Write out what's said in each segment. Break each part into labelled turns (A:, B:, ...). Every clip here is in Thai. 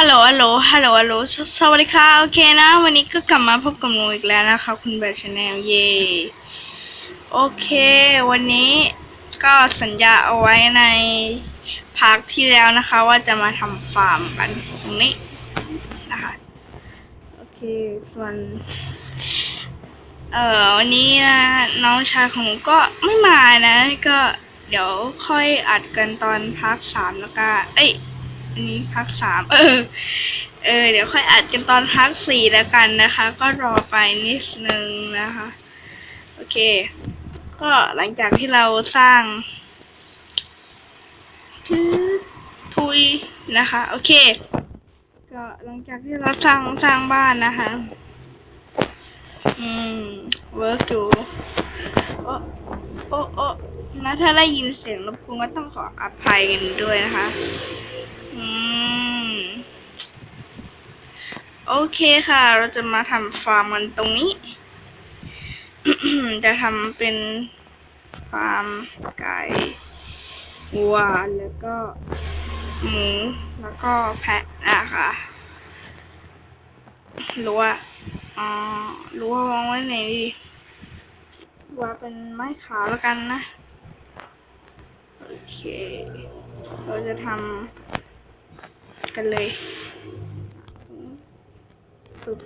A: ฮัลโหล ฮัลโหล ฮัลโหล ฮัลโหล สวัสดีค่ะ โอเคนะ วันนี้ก็กลับมาพบกับหนูอีกแล้วนะคะ คุณแบทชาแนลเย่โอเค วันนี้ก็สัญญาเอาไว้ในพาร์ทที่แล้วนะคะ ว่าจะมาทำฟาร์มกันตรงนี้นะคะ โอเค ส่วน เอ่อ วันนี้นะน้องชายของหนูก็ไม่มานะ ก็เดี๋ยวค่อยอัดกันตอนพาร์ทสามแล้วก็ เอ้ย อันนี้พักสามเออ เออ เดี๋ยวค่อยอัดกันตอนพักสี่แล้วกันนะคะ ก็รอไปนิดนึงนะคะ โอเค ก็หลังจากที่เราสร้างทุยนะคะ โอเค ก็หลังจากที่เราสร้างสร้างบ้านนะคะ อืมเวิร์กดูโอ้โอ้โอ้ นะถ้าได้ยินเสียงรบกวนก็ต้องขออภัยกันด้วยนะคะ อืม โอเคค่ะ เราจะมาทำฟาร์มกันตรงนี้ จะทำเป็นฟาร์มไก่วัวแล้วก็หมูแล้วก็แพะนะคะรั้วอ่ารั้ววางไว้ไหนดีรั้วเป็นไม้ขาวแล้วกันนะ โอเค เราจะทำกันเลยปึ๊บ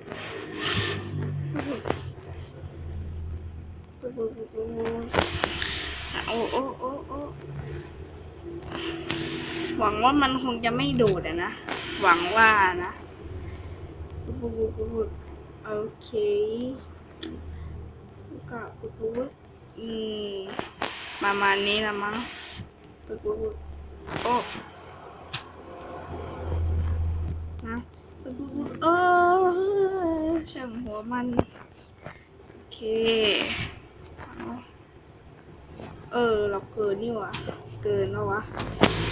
A: ปึ๊บปึ๊บปึ๊บโอ้โอ้โอ้โอ้หวังว่ามันคงจะไม่โดดอะนะ หวังว่านะปึ๊บปึ๊บปึ๊บปึ๊บโอเคก็ปึ๊บปึ๊บอืมประมาณนี้ละมั้ง โอ้นะเออช่างหัวมัน โอเค เออ เราเกินนี่วะ เกินแล้ววะ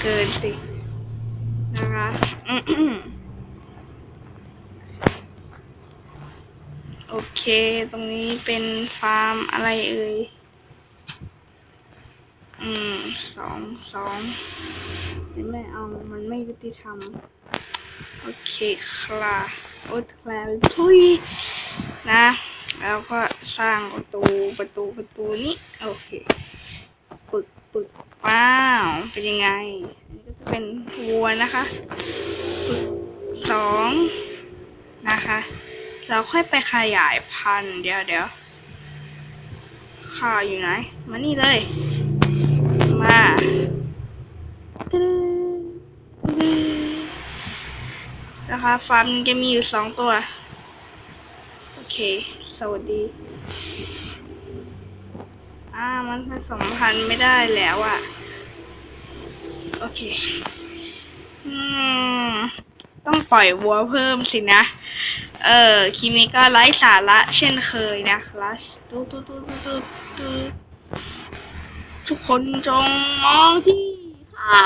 A: เกินสิ นะคะโอเค ตรงนี้เป็นฟาร์มอะไรเอ่ย อืมสองสองไม่เอามันไม่ยุติธรรมโอเคค่ะโอ้แคลร์ทุยนะ แล้วก็สร้างประตูประตูประตูนี้โอเคปึกปึกว้าว เป็นยังไงนนี้ก็จะเป็นวัวนะคะปึกสองนะคะ เราค่อยไปขยายพันธุ์เดี๋ยวเดี๋ยวข่าวอยู่ไหน มานี่เลย นะคะฟาร์มจะมีอยู่สองตัว โอเค สวัสดี อ่า มันผสมพันธุ์ไม่ได้แล้วอะ่ะ โอเค อืม ต้องปล่อยวัวเพิ่มสินะ เออคลิปนี้ก็ไร้สาระเช่นเคยนะครับตุ๊ตุ๊ตุ๊ตุ๊ตุ๊ตุ๊ทุกคนจงมองที่ข้า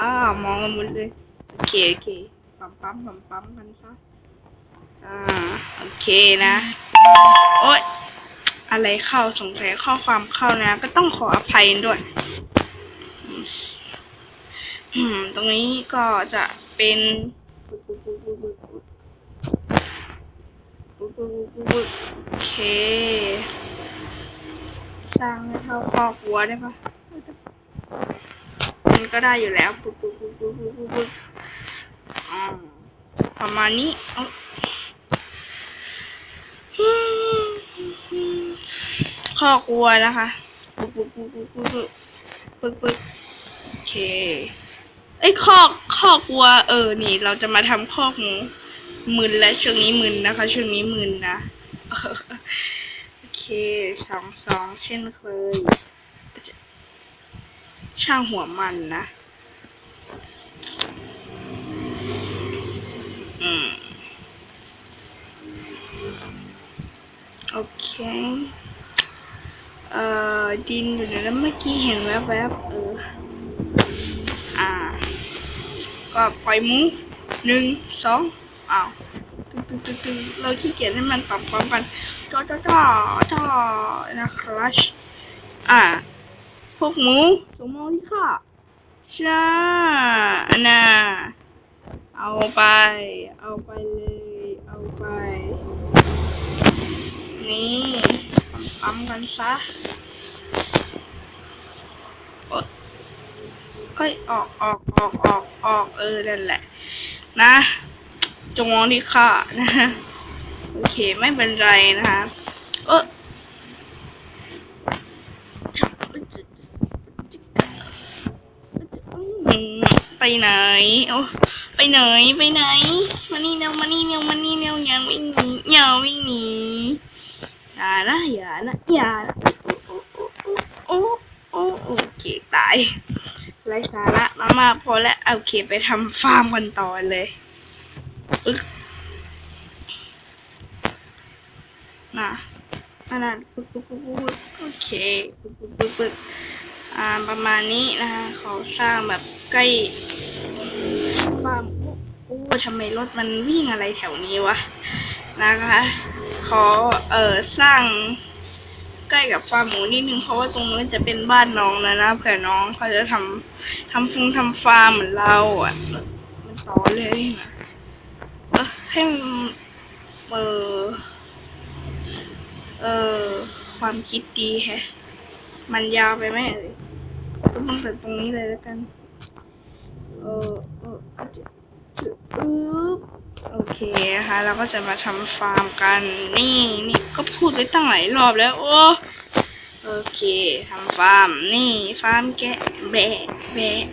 A: อ่ามองกันหมดเลยโอเคโอเค ปั๊มปั๊มปั๊มปั๊มกันซะอ่าโอเคนะ โอ๊ยอะไรเข้าสงสัยข้อความเข้านะ ก็ต้องขออภัยด้วยตรงนี้ก็จะเป็นโอเค สร้างให้เท่าคอกวัวได้ปะมันก็ได้อยู่แล้วปุ๊บปุ๊บปุ๊บปุ๊บปุ๊บ ประมาณนี้ข้อกลัวนะคะปึ๊กปึ๊กปึ๊กปึ๊กปึ๊กปึ๊กปึ๊กโอเคเอ้ยคอกคอกวัว เออ นี่ เราจะมาทำคอหมูมึนและช่วงนี้มึนนะคะ ช่วงนี้มึนนะโอเคสองสองเช่นเคย ช่างหัวมันนะ อืม โอเคเอ่อดินอยู่ในนั้นเมื่อกี้เห็นแวบๆเอออ่า ก็ปล่อยมูหนึ่งสองอ้าวตึ๊ดตึ๊ดตึ๊ดเราขี้เกียจให้มันปรับพร้อมกันจ้อจ้อจ้อจ้อนะครับอ่า พวกหมูสมมองที่ข้าช้าอันน่ะเอาไป เอาไปเลย เอาไป นี่ ปั๊มกันซะโอ๊ยเอ้ยออกออกออกออกออกเออนั่นแหละ นะจงมองที่ข้านะฮะโอเคไม่เป็นไรนะคะเออไปไหนโอ้ไปไหน ไปไหน มานี่เร็วมานี่เร็วมานี่เร็วย่าวิ่งหนีอย่าวิ่งหนี อย่านะอย่านะอย่านะโอ้โอ้โอเคตายไรสาระมามาพอแล้วโอเคไปทำฟาร์มกันต่อเลยปึ๊กนะอันนั้นปึ๊บปึ๊บปึ๊บโอเคปึ๊บปึ๊บปึ๊บปึ๊บอ่าประมาณนี้นะคะเขาสร้างแบบใกล้ฟาร์มโอ้โอ้ทำไมรถมันวิ่งอะไรแถวนี้วะนะคะ ขอเอ่อสร้างใกล้กับฟาร์มหมูนิดนึงเพราะว่าตรงนู้นจะเป็นบ้านน้องนะนะเผื่อน้องเขาจะทำทำฟุงทำฟาร์มเหมือนเราอะมันต่อเลยนะเออให้เออเออความคิดดีแฮะ มันยาวไปไหมเอ่ยก็ต้องตัดตรงนี้เลยแล้วกัน เออเอออาจจะจะอึ๊บ โอเคนะคะเราก็จะมาทำฟาร์มกันนี่นี่ก็พูดไปตั้งหลายรอบแล้ว โอ้โอเคทำฟาร์มนี่ฟาร์มแกะแบะแบะ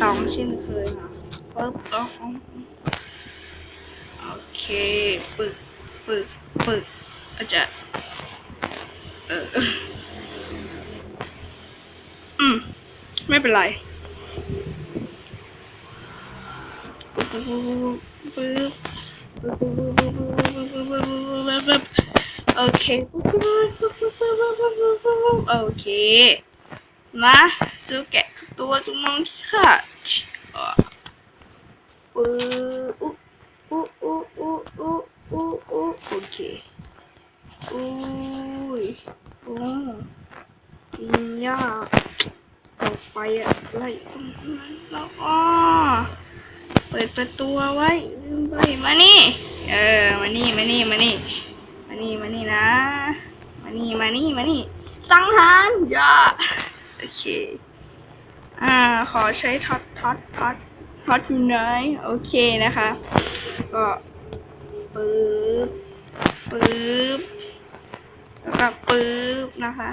A: สองเช่นเคยค่ะปึ๊บก็โอเคปึกปึกปึกอาจจะเอออืมไม่เป็นไรปึ๊ โอเคโอเค มาดูแกะตัวจุมองค่ะอู้อู้อู้อู้อู้อู้อู้โอเคอู้ยอู้ยากต่อไปอะไรต้องทำแล้วอ๋อ ปิดประตูไว้ลืมไปมานี่ เออ มานี่ มานี่ มานี่ มานี่ มานี่นะ มานี่ มานี่ มานี่ สังหารอย่าโอเค อ่า ขอใช้ท็อตท็อตท็อตท็อตอยู่ไหนโอเคนะคะ ก็ปึ๊บปึ๊บแล้วก็ปึ๊บนะคะ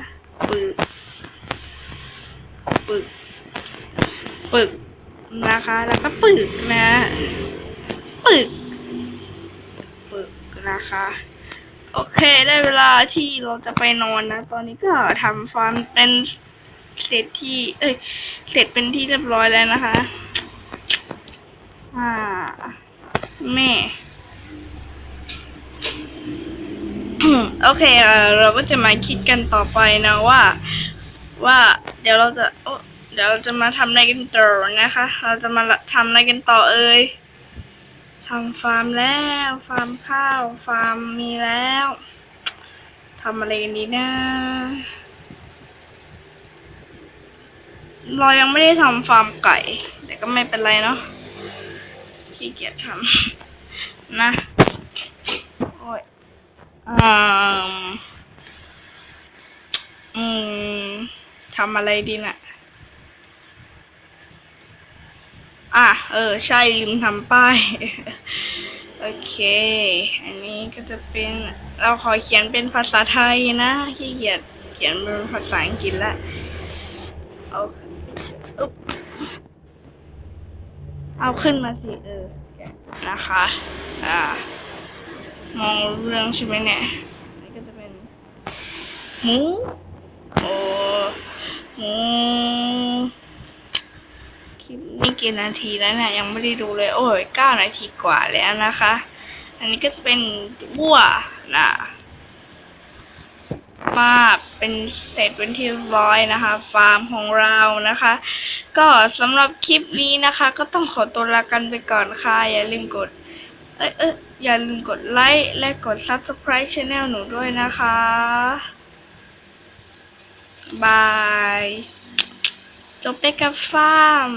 A: ปึ๊บปึ๊บปึ๊บ นะคะ แล้วก็ปึ๊บนะปึ๊บปึ๊บนะคะ โอเคได้เวลาที่เราจะไปนอนนะ ตอนนี้ก็ทำฟาร์มเป็นเสร็จที่ เอ้ย เสร็จเป็นที่เรียบร้อยแล้วนะคะ อ่า แม่โอเคเอ่อเราก็จะมาคิดกันต่อไปนะว่า ว่าเดี๋ยวเราจะโอ้ เดี๋ยวเราจะมาทำอะไรกันต่อนะคะ เราจะมาทำอะไรกันต่อเอ่ยทำฟาร์มแล้ว ฟาร์มข้าว ฟาร์มมีแล้วทำอะไรกันดีนะเรายังไม่ได้ทำฟาร์มไก่ แต่ก็ไม่เป็นไรเนาะขี้เกียจทำนะโอ้ยอืมอืมทำอะไรดีนะ่ะ เออ ใช่ลืมทำป้าย โอเค อันนี้ก็จะเป็น เราขอเขียนเป็นภาษาไทยนะขี้เกียจเขียนเป็นภาษาอังกฤษละเอาอุ๊บเอาขึ้นมาสิเออ นะคะ อ่า มองเรื่องใช่ไหมเนี่ยนี่ก็จะเป็นหมูโอ้หมู กี่นาทีแล้วเนี่ยยังไม่ได้ดูเลย โอ้ยเก้านาทีกว่าแล้วนะคะ อันนี้ก็จะเป็นวัวนะมาเป็นเสร็จเป็นที่ร้อยนะคะ ฟาร์มของเรานะคะ ก็สำหรับคลิปนี้นะคะ ก็ต้องขอตัวลากันไปก่อนค่ะ อย่าลืมกด เอ้ยเอ้ยอย่าลืมกดไลค์และกด subscribe channel หนูด้วยนะคะ บาย จบไปกับฟาร์ม